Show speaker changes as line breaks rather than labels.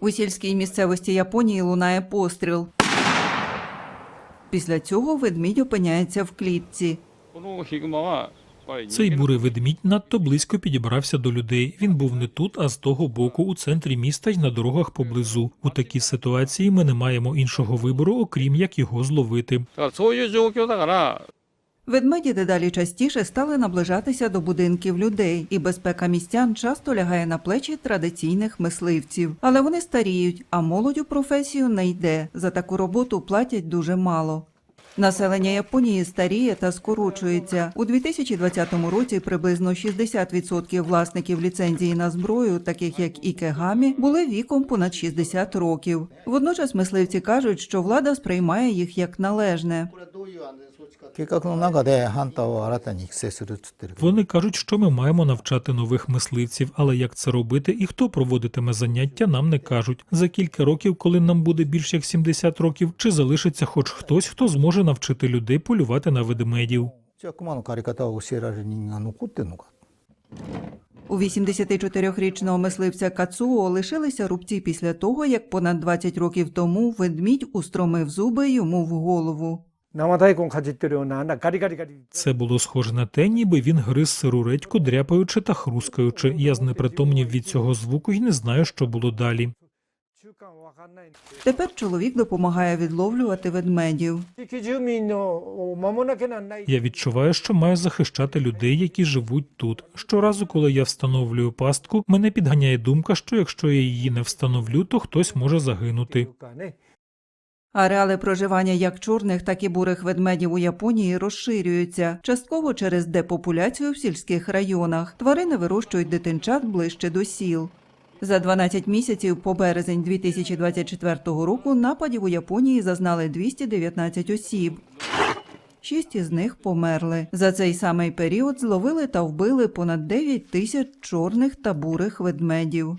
У сільській місцевості Японії лунає постріл. Після цього ведмідь опиняється в клітці.
Цей бурий ведмідь надто близько підібрався до людей. Він був не тут, а з того боку, у центрі міста й на дорогах поблизу. У такій ситуації ми не маємо іншого вибору, окрім як його зловити.
Ведмеді дедалі частіше стали наближатися до будинків людей, і безпека містян часто лягає на плечі традиційних мисливців. Але вони старіють, а молодь у професію не йде. За таку роботу платять дуже мало. Населення Японії старіє та скорочується у 2020 році. Приблизно 60% власників ліцензії на зброю, таких як ікегамі, були віком понад 60 років. Водночас мисливці кажуть, що влада сприймає їх як належне.
計画の中でハンターを新たに育成するっつってるけど
Вони кажуть, що ми маємо навчати нових мисливців, але як це робити і хто проводитиме заняття, нам не кажуть. За кілька років, коли нам буде більш як 70 років, чи залишиться хоч хтось, хто зможе навчити людей полювати на ведмедів.
じゃあ熊の狩り方を教えられる人間が残ってんのか
У 84-річного мисливця Кацуо лишилися рубці після того, як понад 20 років тому ведмідь устромив зуби йому в голову.
Це було схоже на те, ніби він гриз сиру редьку, дряпаючи та хрускаючи. Я знепритомнів від цього звуку і не знаю, що було далі.
Тепер чоловік допомагає відловлювати ведмедів.
Я відчуваю, що маю захищати людей, які живуть тут. Щоразу, коли я встановлюю пастку, мене підганяє думка, що якщо я її не встановлю, то хтось може загинути.
Ареали проживання як чорних, так і бурих ведмедів у Японії розширюються, частково через депопуляцію в сільських районах. Тварини вирощують дитинчат ближче до сіл. За 12 місяців по березень 2024 року нападів у Японії зазнали 219 осіб. Шість із них померли. За цей самий період зловили та вбили понад 9 тисяч чорних та бурих ведмедів.